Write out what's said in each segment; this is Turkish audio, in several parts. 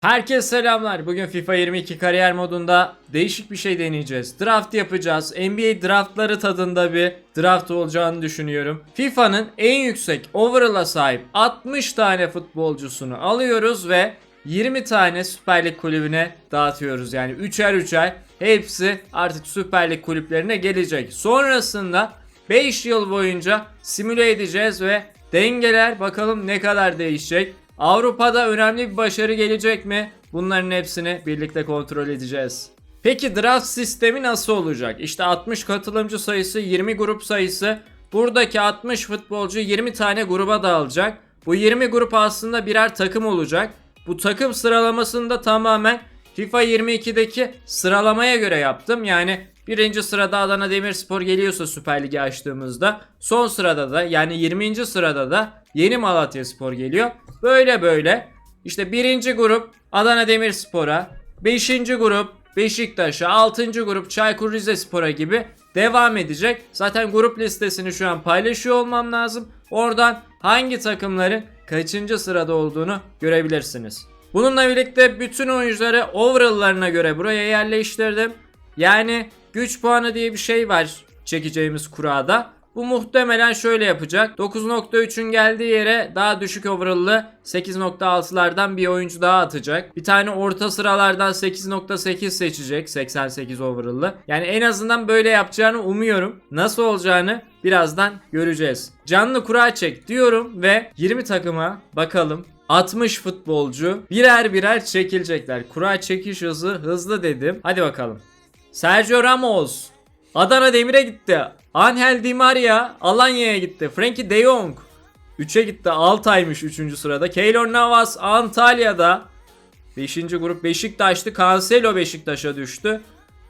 Herkese selamlar. Bugün FIFA 22 kariyer modunda değişik bir şey deneyeceğiz. Draft yapacağız. NBA draftları tadında bir draft olacağını düşünüyorum. FIFA'nın en yüksek overall'a sahip 60 tane futbolcusunu alıyoruz ve 20 tane Süper Lig kulübüne dağıtıyoruz. Yani 3'er 3'er hepsi artık Süper Lig kulüplerine gelecek. Sonrasında 5 yıl boyunca simüle edeceğiz ve dengeler bakalım ne kadar değişecek. Avrupa'da önemli bir başarı gelecek mi? Bunların hepsini birlikte kontrol edeceğiz. Peki draft sistemi nasıl olacak? İşte 60 katılımcı sayısı, 20 grup sayısı. Buradaki 60 futbolcu 20 tane gruba dağılacak. Bu 20 grup aslında birer takım olacak. Bu takım sıralamasını da tamamen FIFA 22'deki sıralamaya göre yaptım. Yani birinci sırada Adana Demirspor geliyorsa Süper Lig'i açtığımızda son sırada da yani 20. sırada da Yeni Malatya Spor geliyor. Böyle böyle işte birinci grup Adana Demirspor'a, beşinci grup Beşiktaş'a, altıncı grup Çaykur Rizespor'a gibi devam edecek. Zaten grup listesini şu an paylaşıyor olmam lazım. Oradan hangi takımların kaçıncı sırada olduğunu görebilirsiniz. Bununla birlikte bütün oyuncuları overall'larına göre buraya yerleştirdim. Yani güç puanı diye bir şey var çekeceğimiz kurada. Bu muhtemelen şöyle yapacak. 9.3'ün geldiği yere daha düşük overall'lı 8.6'lardan bir oyuncu daha atacak. Bir tane orta sıralardan 8.8 seçecek 88 overall'lı. Yani en azından böyle yapacağını umuyorum. Nasıl olacağını birazdan göreceğiz. Canlı kura çek diyorum ve 20 takıma bakalım 60 futbolcu birer birer çekilecekler. Kura çekiş hızı hızlı dedim. Hadi bakalım. Sergio Ramos Adana Demir'e gitti. Angel Di Maria Alanya'ya gitti. Frankie De Jong 3'e gitti. Altay'mış 3. sırada. Keylor Navas Antalya'da. 5. grup Beşiktaş'tı. Cancelo Beşiktaş'a düştü.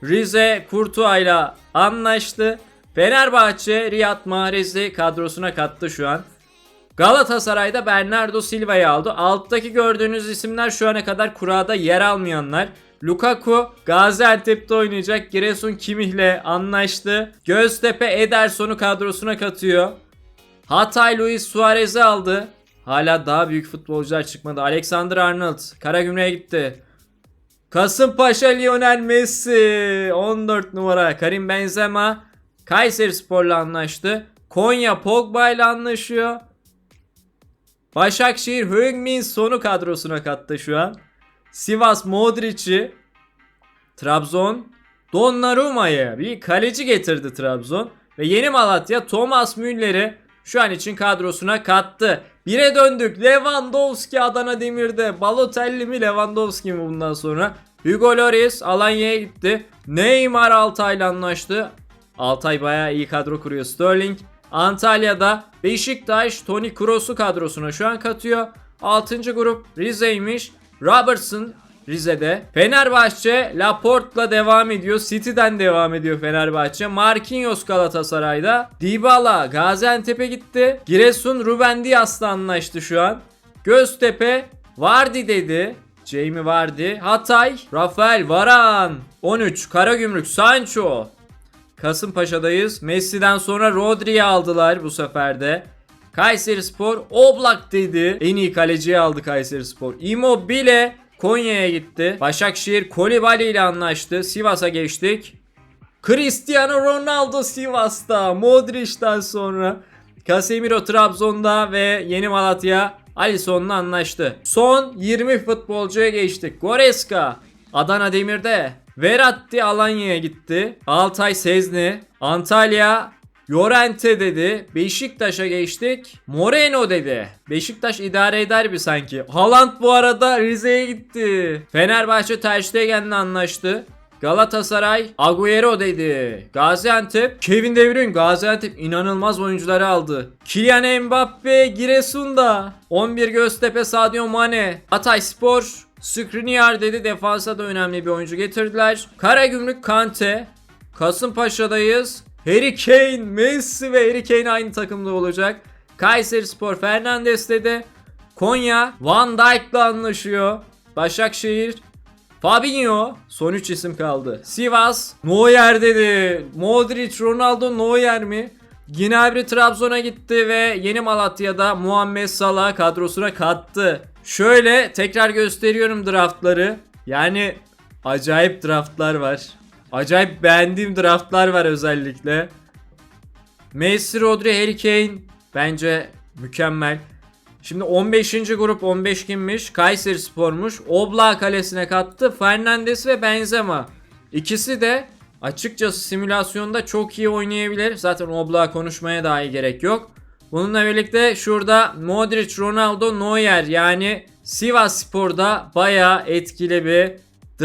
Rize Kurtuğa'yla anlaştı. Fenerbahçe Riyad Mahrez'i kadrosuna kattı şu an. Galatasaray'da Bernardo Silva'yı aldı. Alttaki gördüğünüz isimler şu ana kadar kurada yer almayanlar. Lukaku Gaziantep'te oynayacak. Giresun Kimih'le anlaştı. Göztepe Ederson'u kadrosuna katıyor. Hatay Luis Suarez'i aldı. Hala daha büyük futbolcular çıkmadı. Alexander Arnold Karagümrük'e gitti. Kasımpaşa Lionel Messi 14 numara Karim Benzema Kayseri Spor'la anlaştı. Konya Pogba ile anlaşıyor. Başakşehir Heung-min Son'u kadrosuna kattı şu an. Sivas Modric'i Trabzon Donnarumma'yı bir kaleci getirdi Trabzon ve Yeni Malatya Thomas Müller'i şu an için kadrosuna kattı. Bire döndük. Lewandowski Adana Demir'de. Balotelli mi Lewandowski mi bundan sonra? Hugo Lloris Alanya'ya gitti. Neymar Altay'la anlaştı. Altay bayağı iyi kadro kuruyor. Sterling Antalya'da Beşiktaş Toni Kroos'u kadrosuna şu an katıyor. 6. grup Rize'ymiş. Robertson Rize'de. Fenerbahçe Laporte'la devam ediyor. City'den devam ediyor Fenerbahçe. Marquinhos Galatasaray'da. Dybala Gaziantep'e gitti. Giresun Ruben Dias'la anlaştı şu an. Göztepe Vardy dedi. Jamie Vardy. Hatay Rafael Varan. 13 Karagümrük Sancho. Kasımpaşa'dayız. Messi'den sonra Rodri'yi aldılar bu sefer de. Kayseri Spor Oblak dedi. En iyi kaleciyi aldı Kayseri Spor. Immobile Konya'ya gitti. Başakşehir Kolibali ile anlaştı. Sivas'a geçtik. Cristiano Ronaldo Sivas'ta. Modric'ten sonra. Casemiro Trabzon'da ve Yeni Malatya Alisson'la anlaştı. Son 20 futbolcuya geçtik. Goreska Adana Demir'de. Veratti Alanya'ya gitti. Altay Sezni. Antalya Llorente dedi. Beşiktaş'a geçtik. Moreno dedi. Beşiktaş idare eder bir sanki. Haaland bu arada Rize'ye gitti. Fenerbahçe Ter Stegen'le anlaştı. Galatasaray Agüero dedi. Gaziantep Kevin De Bruyne Gaziantep inanılmaz oyuncuları aldı. Kylian Mbappe Giresun'da. 11 Göztepe Sadio Mane. Hatay Spor Skriniar dedi. Defansa da önemli bir oyuncu getirdiler. Karagümrük Kante. Kasımpaşa'dayız. Harry Kane, Messi ve Harry Kane aynı takımda olacak. Kayseri Spor Fernandes dedi. Konya Van Dijk'la anlaşıyor. Başakşehir Fabinho son 3 isim kaldı. Sivas Neuer dedi. Modric, Ronaldo, Neuer mi? Gnabry Trabzon'a gitti ve Yeni Malatya'da Muhammed Salah kadrosuna kattı. şöyle tekrar gösteriyorum draftları. Yani acayip draftlar var. Acayip beğendiğim draftlar var özellikle. Messi, Rodri, Harry Kane bence mükemmel. Şimdi 15. grup 15 kimmiş? Kayseri Spor'muş. Oblak kalesine kattı. Fernandes ve Benzema. İkisi de açıkçası simülasyonda çok iyi oynayabilir. Zaten Oblak konuşmaya dahi gerek yok. Bununla birlikte şurada Modric, Ronaldo, Neuer yani Sivas Spor'da bayağı etkili bir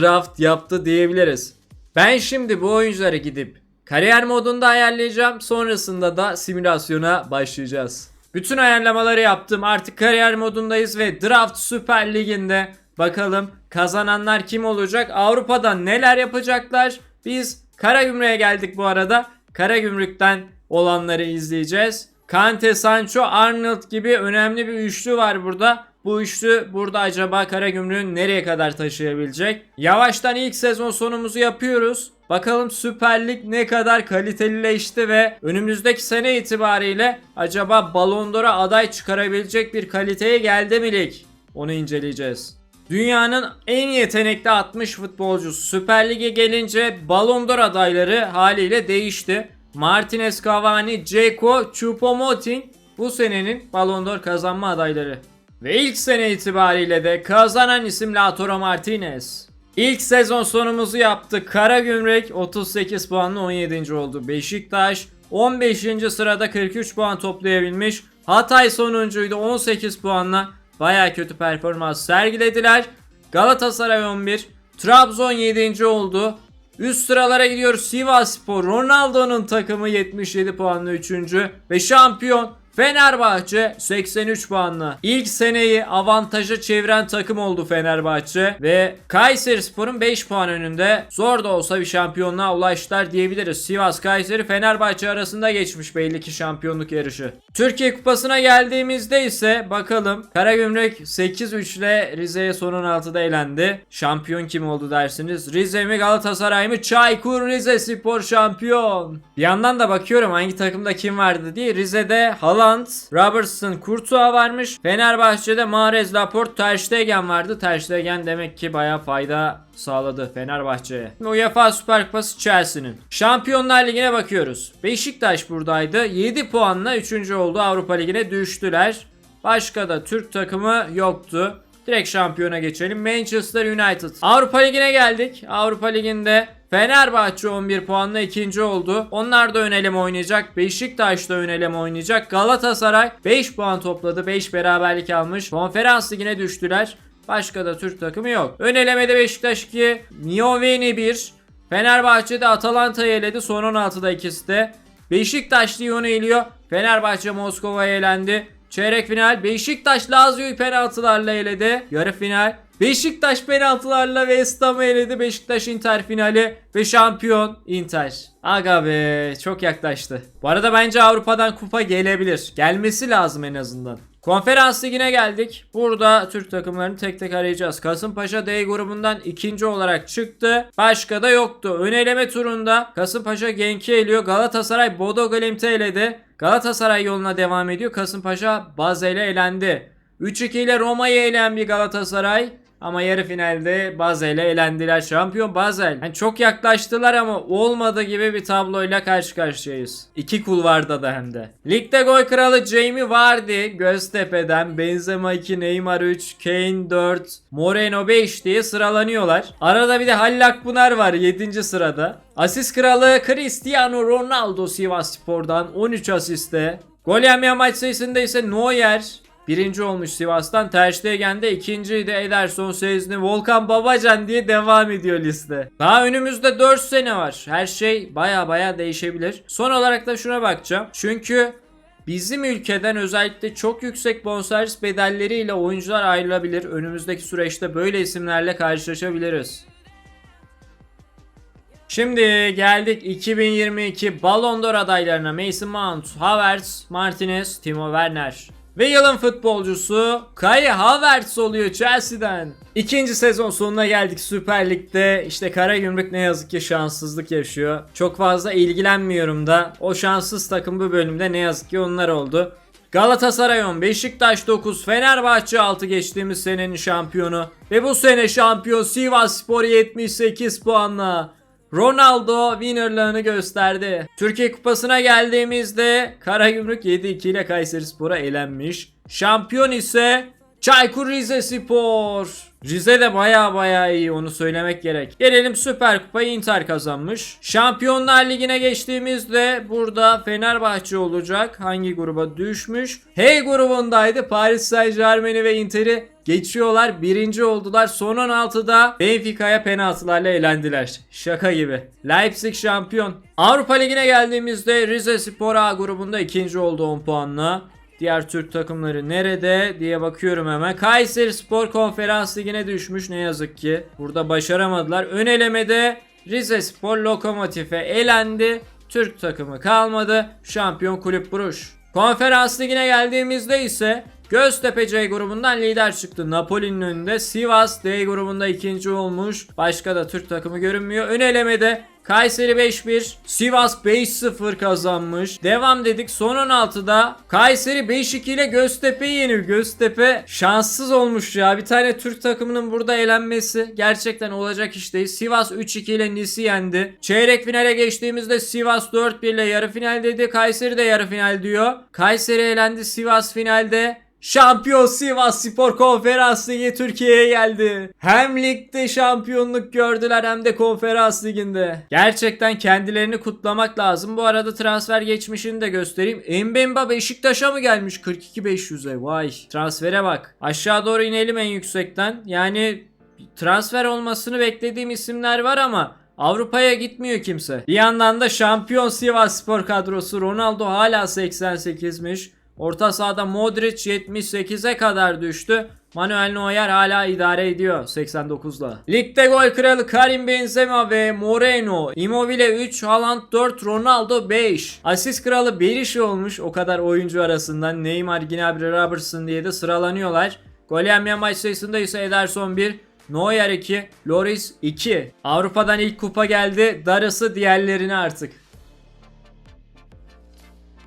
draft yaptı diyebiliriz. Ben şimdi bu oyuncuları gidip kariyer modunda ayarlayacağım. Sonrasında da simülasyona başlayacağız. Bütün ayarlamaları yaptım. Artık kariyer modundayız ve Draft Süper Ligi'nde bakalım kazananlar kim olacak? Avrupa'da neler yapacaklar? Biz Karagümrük'e geldik bu arada. Karagümrük'ten olanları izleyeceğiz. Kante, Sancho, Arnold gibi önemli bir üçlü var burada. Bu üçlü burada acaba Karagümrük'ün nereye kadar taşıyabilecek? Yavaştan ilk sezon sonumuzu yapıyoruz. Bakalım Süper Lig ne kadar kalitelileşti ve önümüzdeki sene itibariyle acaba Ballon d'Or'a aday çıkarabilecek bir kaliteye geldi mi lig? Onu inceleyeceğiz. Dünyanın en yetenekli 60 futbolcusu Süper Lig'e gelince Ballon d'Or adayları haliyle değişti. Martinez, Cavani, Dzeko, Choupo-Moting bu senenin Ballon d'Or kazanma adayları. Ve ilk sene itibariyle de kazanan isim Lautaro Martinez. İlk sezon sonumuzu yaptık. Karagümrük 38 puanla 17. oldu. Beşiktaş 15. sırada 43 puan toplayabilmiş. Hatay sonuncuydu 18 puanla. Baya kötü performans sergilediler. Galatasaray 11. Trabzon 7. oldu. Üst sıralara gidiyor Sivasspor. Ronaldo'nun takımı 77 puanla 3. Ve şampiyon Fenerbahçe 83 puanla. İlk seneyi avantaja çeviren takım oldu Fenerbahçe ve Kayseri Spor'un 5 puan önünde zor da olsa bir şampiyonluğa ulaştılar diyebiliriz. Sivas Kayseri Fenerbahçe arasında geçmiş belli ki şampiyonluk yarışı. Türkiye Kupası'na geldiğimizde ise bakalım Karagümrük 8-3 ile Rize'ye son 16'da elendi. Şampiyon kim oldu dersiniz? Rize mi Galatasaray mı? Çaykur Rizespor şampiyon. Bir yandan da bakıyorum hangi takımda kim vardı diye. Rize'de Haaland, Robertson, Courtois varmış. Fenerbahçe'de Mahrez, Laporte, Ter Stegen vardı. Ter Stegen demek ki bayağı fayda sağladı Fenerbahçe'ye. UEFA Süper Kupası Chelsea'nin. Şampiyonlar Ligi'ne bakıyoruz. Beşiktaş buradaydı. 7 puanla 3. oldu. Avrupa Ligi'ne düştüler. Başka da Türk takımı yoktu. Direkt şampiyona geçelim. Manchester United. Avrupa Ligi'ne geldik. Avrupa Ligi'nde Fenerbahçe 11 puanla ikinci oldu. Onlar da öneleme oynayacak. Beşiktaş da öneleme oynayacak. Galatasaray 5 puan topladı. 5 beraberlik almış. Konferans ligine düştüler. Başka da Türk takımı yok. Ön elemede Beşiktaş 2, Mioveni 1. Fenerbahçe'de Atalanta'yı eledi. Son 16'da ikisi de. Beşiktaş Lyon'u eliyor. Fenerbahçe Moskova'ya elendi. Çeyrek final Beşiktaş Lazio'yu penaltılarla eledi. Yarı final Beşiktaş penaltılarla West Ham'ı eledi. Beşiktaş Inter finali ve şampiyon Inter. Aga be çok yaklaştı. Bu arada bence Avrupa'dan kupa gelebilir. Gelmesi lazım en azından. Konferans ligine geldik. Burada Türk takımlarını tek tek arayacağız. Kasımpaşa D grubundan ikinci olarak çıktı. Başka da yoktu. Ön eleme turunda Kasımpaşa Genk'i eliyor. Galatasaray Bodo Glimt'i eledi. Galatasaray yoluna devam ediyor. Kasımpaşa Basel ile elendi. 3-2 ile Roma'yı elen bir Galatasaray. Ama yarı finalde Basel'e elendiler. Şampiyon Basel. Yani çok yaklaştılar ama olmadı gibi bir tabloyla karşı karşıyayız. İki kulvarda da hem de. Ligde gol kralı Jamie Vardy Göztepe'den Benzema 2, Neymar 3, Kane 4, Moreno 5 diye sıralanıyorlar. Arada bir de Halil Akpınar var 7. sırada. Asist kralı Cristiano Ronaldo Sivasspor'dan 13 asiste. Gol yemeyen maç sayısında ise Neuer Birinci olmuş Sivas'tan. Ter Stegen'de ikinciydi Ederson Sezni, Volkan Babacan diye devam ediyor liste. Daha önümüzde 4 sene var. Her şey baya baya değişebilir. Son olarak da şuna bakacağım. Çünkü Bizim ülkeden özellikle çok yüksek bonservis bedelleriyle oyuncular ayrılabilir. Önümüzdeki süreçte böyle isimlerle karşılaşabiliriz. Şimdi geldik 2022 Ballon d'Or adaylarına Mason Mount, Havertz, Martinez, Timo Werner. Ve yılın futbolcusu Kai Havertz oluyor Chelsea'den. İkinci sezon sonuna geldik Süper Lig'de. İşte Karagümrük ne yazık ki şanssızlık yaşıyor. Çok fazla ilgilenmiyorum da. O şanssız takım bu bölümde ne yazık ki onlar oldu. Galatasaray 10, Beşiktaş 9, Fenerbahçe 6 geçtiğimiz senenin şampiyonu. Ve bu sene şampiyon Sivas Spor 78 puanla. Ronaldo winnerlığını gösterdi. Türkiye Kupası'na geldiğimizde Karagümrük 7-2 ile Kayserispor'a elenmiş. Şampiyon ise Çaykur Rizespor. Rize de baya baya iyi onu söylemek gerek. Gelelim Süper Kupayı Inter kazanmış. Şampiyonlar Ligi'ne geçtiğimizde burada Fenerbahçe olacak. Hangi gruba düşmüş? Hey grubundaydı. Paris Saint Germain'i ve Inter'i geçiyorlar. Birinci oldular. Son 16'da Benfica'ya penaltılarla elendiler. Şaka gibi. Leipzig şampiyon. Avrupa Ligi'ne geldiğimizde Rize Spor A grubunda ikinci oldu 10 puanla. Diğer Türk takımları nerede diye bakıyorum hemen. Kayseri Spor Konferans Ligi'ne düşmüş ne yazık ki. Burada başaramadılar. Ön elemede Rize Spor Lokomotif'e elendi. Türk takımı kalmadı. Şampiyon Kulüp Buruş. Konferans Ligi'ne geldiğimizde ise Göztepe C grubundan lider çıktı. Napoli'nin önünde. Sivas D grubunda ikinci olmuş. Başka da Türk takımı görünmüyor. Ön elemede Kayseri 5-1, Sivas 5-0 kazanmış. Devam dedik son 16'da Kayseri 5-2 ile Göztepe'yi yeniyor. Göztepe şanssız olmuş ya. Bir tane Türk takımının burada elenmesi gerçekten olacak iş değil. Sivas 3-2 ile Nis'i yendi. Çeyrek finale geçtiğimizde Sivas 4-1 ile yarı final dedi. Kayseri de yarı final diyor. Kayseri elendi Sivas finalde. Şampiyon Sivas Spor Konferans Ligi Türkiye'ye geldi. Hem ligde şampiyonluk gördüler hem de konferans liginde. Gerçekten kendilerini kutlamak lazım. Bu arada transfer geçmişini de göstereyim. Mbemba Beşiktaş'a mı gelmiş 42-500'e? Vay transfere bak. Aşağı doğru inelim en yüksekten. Yani transfer olmasını beklediğim isimler var ama Avrupa'ya gitmiyor kimse. Bir yandan da şampiyon Sivas Spor kadrosu Ronaldo hala 88'miş. Orta sahada Modric 78'e kadar düştü. Manuel Neuer hala idare ediyor 89'la. Ligde gol kralı Karim Benzema ve Moreno. Immobile 3, Haaland 4, Ronaldo 5. Asist kralı Berisha olmuş o kadar oyuncu arasından. Neymar, Gnabry, Robertson diye de sıralanıyorlar. Gol yemeyen maç sayısında ise Ederson 1, Neuer 2, Loris 2. Avrupa'dan ilk kupa geldi. Darısı diğerlerine artık.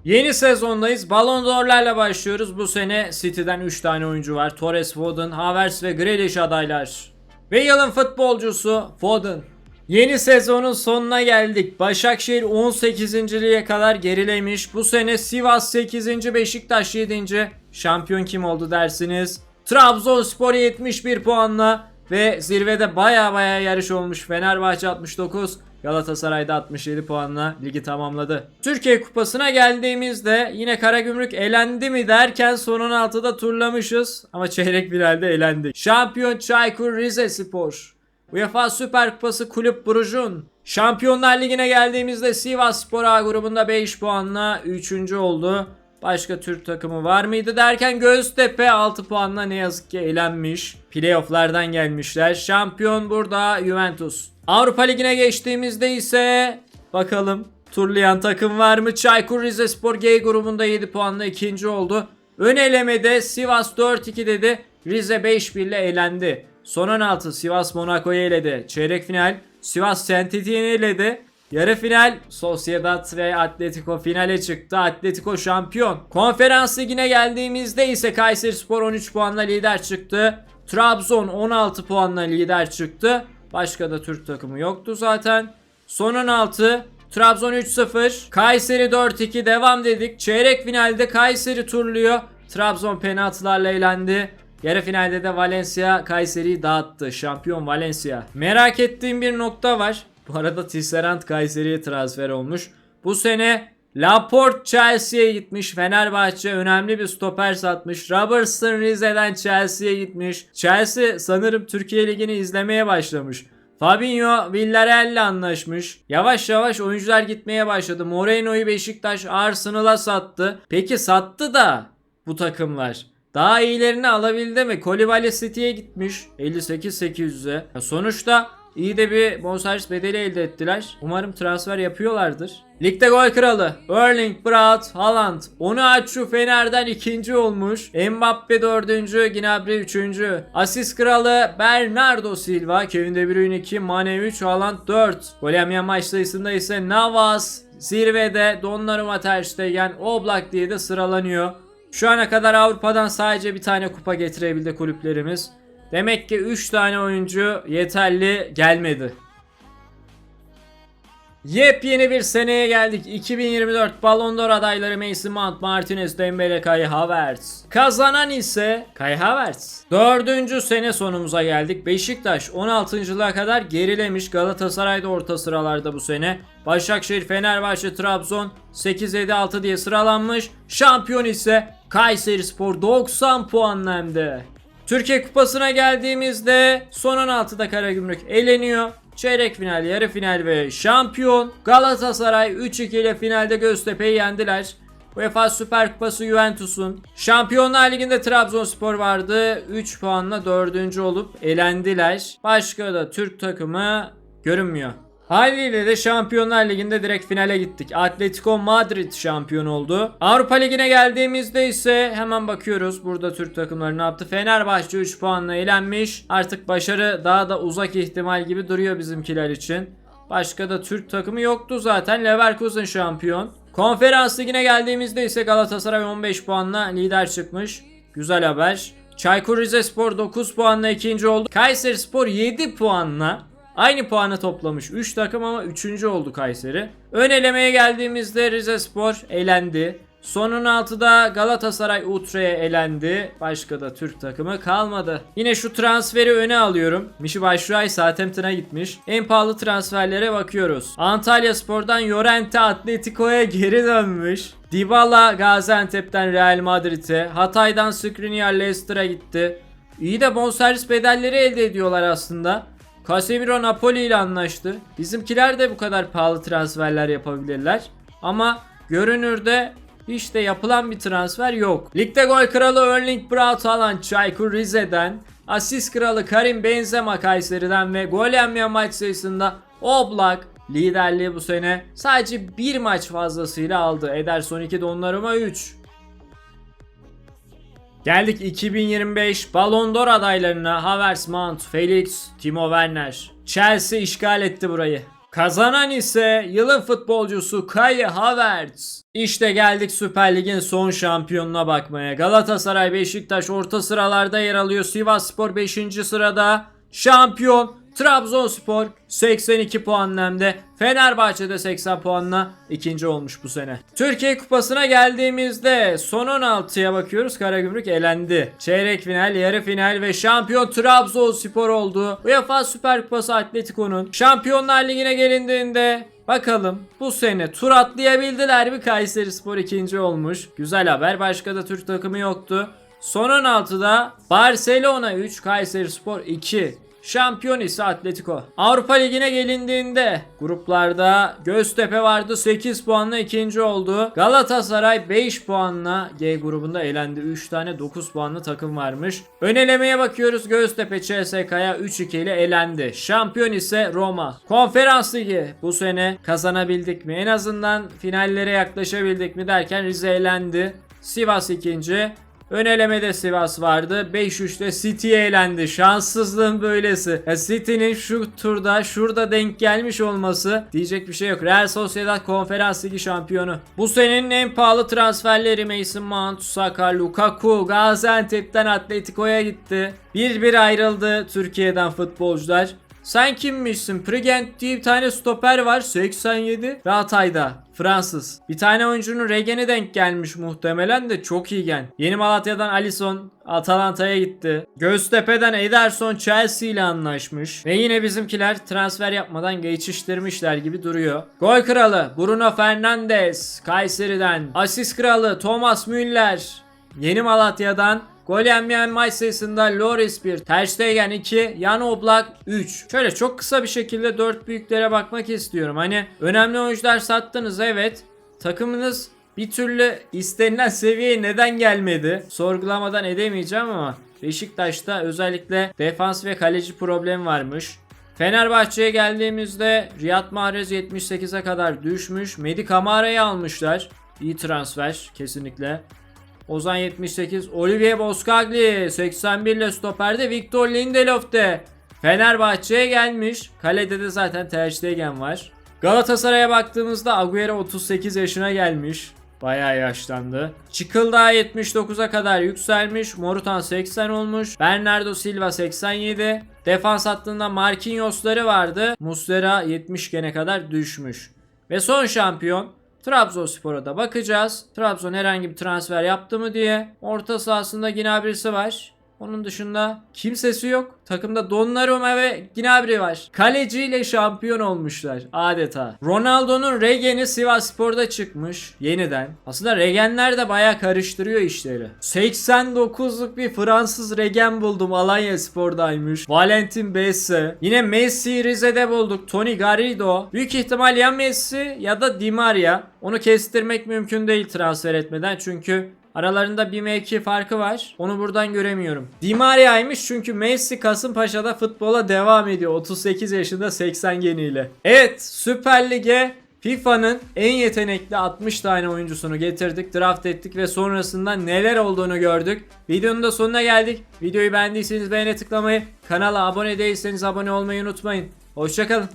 Yeni sezondayız. Ballon d'Or'larla başlıyoruz. Bu sene City'den 3 tane oyuncu var. Torres, Foden, Havertz ve Grealish adaylar. Ve yılın futbolcusu Foden. Yeni sezonun sonuna geldik. Başakşehir 18. lige kadar gerilemiş. Bu sene Sivas 8. Beşiktaş 7. Şampiyon kim oldu dersiniz? Trabzonspor 71 puanla ve zirvede baya baya yarış olmuş. Fenerbahçe 69, Galatasaray'da 67 puanla ligi tamamladı. Türkiye Kupası'na geldiğimizde yine Karagümrük elendi mi derken son 16'da turlamışız ama çeyrek finalde elendik. Şampiyon Çaykur Rizespor. UEFA Süper Kupası Kulüp Brugge'un. Şampiyonlar Ligi'ne geldiğimizde Sivas Spor A grubunda 5 puanla 3. oldu. Başka Türk takımı var mıydı derken Göztepe 6 puanla ne yazık ki elenmiş. Playoff'lardan gelmişler. Şampiyon burada Juventus. Avrupa Ligi'ne geçtiğimizde ise bakalım turlayan takım var mı? Çaykur Rizespor G grubunda 7 puanla ikinci oldu. Ön elemede Sivas 4-2 dedi. Rize 5-1 ile elendi. Son 16 Sivas Monaco'yu eledi. Çeyrek final Sivas Saint Etienne'i eledi. Yarı final Sociedad ve Atletico finale çıktı. Atletico şampiyon. Konferans ligine geldiğimizde ise Kayserispor 13 puanla lider çıktı. Trabzon 16 puanla lider çıktı. Başka da Türk takımı yoktu zaten. Son 16 Trabzon 3-0. Kayseri 4-2 devam dedik. Çeyrek finalde Kayseri turluyor. Trabzon penaltılarla eğlendi. Yarı finalde de Valencia Kayseri'yi dağıttı. Şampiyon Valencia. Merak ettiğim bir nokta var. Bu arada Tisserand Kayseri'ye transfer olmuş. Bu sene Laporte Chelsea'ye gitmiş. Fenerbahçe önemli bir stoper satmış. Robertson Rize'den Chelsea'ye gitmiş. Chelsea sanırım Türkiye Ligi'ni izlemeye başlamış. Fabinho Villarreal'le anlaşmış. Yavaş yavaş oyuncular gitmeye başladı. Moreno'yu Beşiktaş Arsenal'a sattı. Peki sattı da bu takımlar. Daha iyilerini alabildi mi? Kolibali City'ye gitmiş 58-800'e. Ya Sonuçta iyi de bir bonservis bedeli elde ettiler. Umarım transfer yapıyorlardır. Ligde gol kralı Erling Braut Haaland. Onuachu Fener'den ikinci olmuş. Mbappe dördüncü, Gnabry üçüncü. Asist kralı Bernardo Silva. Kevin De Bruyne 2, Mane 3, Haaland 4. Gol yemeyen maç sayısında ise Navas zirvede Donnarumma Ter Stegen, Oblak diye de sıralanıyor. Şu ana kadar Avrupa'dan sadece bir tane kupa getirebildi kulüplerimiz. Demek ki 3 tane oyuncu yeterli gelmedi. Yepyeni bir seneye geldik. 2024 Ballon d'Or adayları Mason Mount, Martinez, Dembele, Kai Havertz. Kazanan ise Kai Havertz. Dördüncü sene sonumuza geldik. Beşiktaş 16.lığa kadar gerilemiş. Galatasaray da orta sıralarda bu sene. Başakşehir, Fenerbahçe, Trabzon 8-7-6 diye sıralanmış. Şampiyon ise Kayseri Spor 90 puanla hem de. Türkiye Kupası'na geldiğimizde son 16'da Karagümrük eleniyor. Çeyrek final, yarı final ve şampiyon Galatasaray 3-2 ile finalde Göztepe'yi yendiler. UEFA Süper Kupası Juventus'un Şampiyonlar Ligi'nde Trabzonspor vardı. 3 puanla 4. olup elendiler. Başka da Türk takımı görünmüyor. Haliyle de Şampiyonlar Ligi'nde direkt finale gittik. Atletico Madrid şampiyon oldu. Avrupa Ligi'ne geldiğimizde ise hemen bakıyoruz. Burada Türk takımları ne yaptı? Fenerbahçe 3 puanla elenmiş. Artık başarı daha da uzak ihtimal gibi duruyor bizimkiler için. Başka da Türk takımı yoktu zaten. Leverkusen şampiyon. Konferans Ligi'ne geldiğimizde ise Galatasaray 15 puanla lider çıkmış. Güzel haber. Çaykur Rizespor 9 puanla ikinci oldu. Kayseri Spor 7 puanla Aynı puanı toplamış 3 takım ama 3. oldu Kayseri. Ön elemeye geldiğimizde Rizespor elendi. Son 16'da Galatasaray Utre'ye elendi. Başka da Türk takımı kalmadı. Yine şu transferi öne alıyorum. Mişi Başruay Southampton'a gitmiş. En pahalı transferlere bakıyoruz. Antalya Spor'dan Llorente Atletico'ya geri dönmüş. Dybala Gaziantep'ten Real Madrid'e. Hatay'dan Skriniar Leicester'a gitti. İyi de bonservis bedelleri elde ediyorlar aslında. Casemiro Napoli ile anlaştı. Bizimkiler de bu kadar pahalı transferler yapabilirler. Ama görünürde hiç de yapılan bir transfer yok. Ligde gol kralı Erling Braut Haaland Çaykur Rize'den, asist kralı Karim Benzema Kayseri'den ve gol yenmeyen maç sayısında Oblak liderliği bu sene sadece bir maç fazlasıyla aldı. Ederson 2 Donnarumma 3. Geldik 2025 Ballon d'Or adaylarına Havertz, Mount, Felix, Timo Werner. Chelsea işgal etti burayı. Kazanan ise yılın futbolcusu Kai Havertz. İşte geldik Süper Lig'in son şampiyonuna bakmaya. Galatasaray Beşiktaş orta sıralarda yer alıyor. Sivasspor 5. sırada. Şampiyon Trabzonspor 82 puan nemde. Fenerbahçe de 80 puanla ikinci olmuş bu sene. Türkiye Kupası'na geldiğimizde son 16'ya bakıyoruz. Karagümrük elendi. Çeyrek final, yarı final ve şampiyon Trabzonspor oldu. UEFA Süper Kupası Atletico'nun Şampiyonlar Ligi'ne gelindiğinde Bakalım bu sene tur atlayabildiler mi Kayseri Spor ikinci olmuş. Güzel haber başka da Türk takımı yoktu. Son 16'da Barcelona 3 Kayseri Spor 2 Şampiyon ise Atletico. Avrupa Ligi'ne gelindiğinde gruplarda Göztepe vardı 8 puanla ikinci oldu. Galatasaray 5 puanla G grubunda elendi. 3 tane 9 puanlı takım varmış. Ön elemeye bakıyoruz. Göztepe CSK'ya 3-2 ile elendi. Şampiyon ise Roma. Konferans Ligi bu sene kazanabildik mi? En azından finallere yaklaşabildik mi derken Rize elendi. Sivas ikinci. Ön elemede Sivas vardı. 5-3'te City'ye elendi. Şanssızlığın böylesi. Ya City'nin şu turda şurada denk gelmiş olması diyecek bir şey yok. Real Sociedad Konferans Ligi şampiyonu. Bu senenin en pahalı transferleri Mason Mount, Saka, Lukaku, Gaziantep'ten Atletico'ya gitti. Bir bir ayrıldı Türkiye'den futbolcular. Sen kimmişsin? Prigent diye bir tane stoper var. 87. Ratay'da. Fransız. Bir tane oyuncunun Regen'i denk gelmiş muhtemelen de çok iyi gen. Yeni Malatya'dan Alisson Atalanta'ya gitti. Göztepe'den Ederson Chelsea ile anlaşmış. Ve yine bizimkiler transfer yapmadan geçiştirmişler gibi duruyor. Gol kralı Bruno Fernandes Kayseri'den. Asist kralı Thomas Müller Yeni Malatya'dan Gol yenmeyen maç sayısında Loris 1, Ter Stegen 2, Jan Oblak 3. Şöyle çok kısa bir şekilde 4 büyüklere bakmak istiyorum. Hani önemli oyuncular sattınız evet. Takımınız bir türlü istenilen seviyeye neden gelmedi? Sorgulamadan edemeyeceğim ama Beşiktaş'ta özellikle defans ve kaleci problemi varmış. Fenerbahçe'ye geldiğimizde Riyad Mahrez 78'e kadar düşmüş. Medi Camara'yı almışlar. İyi transfer kesinlikle. Ozan 78, Olivier Boskagli 81 ile stoperde Victor Lindelof de Fenerbahçe'ye gelmiş. Kalede de zaten Ter Stegen var. Galatasaray'a baktığımızda Agüero 38 yaşına gelmiş. Bayağı yaşlandı. Çıkıldağ 79'a kadar yükselmiş. Morutan 80 olmuş. Bernardo Silva 87. Defans hattında Marquinhos'ları vardı. Muslera 70 gene kadar düşmüş. Ve son şampiyon Trabzonspor'a da bakacağız. Trabzon herhangi bir transfer yaptı mı diye. Orta sahasında Gnabry'si var. Onun dışında kimsesi yok. Takımda Donnarumma ve Gnabry var. Kaleciyle şampiyon olmuşlar adeta. Ronaldo'nun Regen'i Sivas Spor'da çıkmış yeniden. Aslında Regenler de baya karıştırıyor işleri. 89'luk bir Fransız Regen buldum Alanya Spor'daymış. Valentin Besse. Yine Messi Rize'de bulduk. Tony Garrido. Büyük ihtimal ya Messi ya da Di Maria. Onu kestirmek mümkün değil transfer etmeden çünkü Aralarında bir mevki farkı var. Onu buradan göremiyorum. Di Maria'ymış çünkü Messi Kasımpaşa'da futbola devam ediyor. 38 yaşında 80 geniyle. Evet Süper Lig'e FIFA'nın en yetenekli 60 tane oyuncusunu getirdik, draft ettik ve sonrasında neler olduğunu gördük. Videonun da sonuna geldik. Videoyu beğendiyseniz beğene tıklamayı, kanala abone değilseniz abone olmayı unutmayın. Hoşçakalın.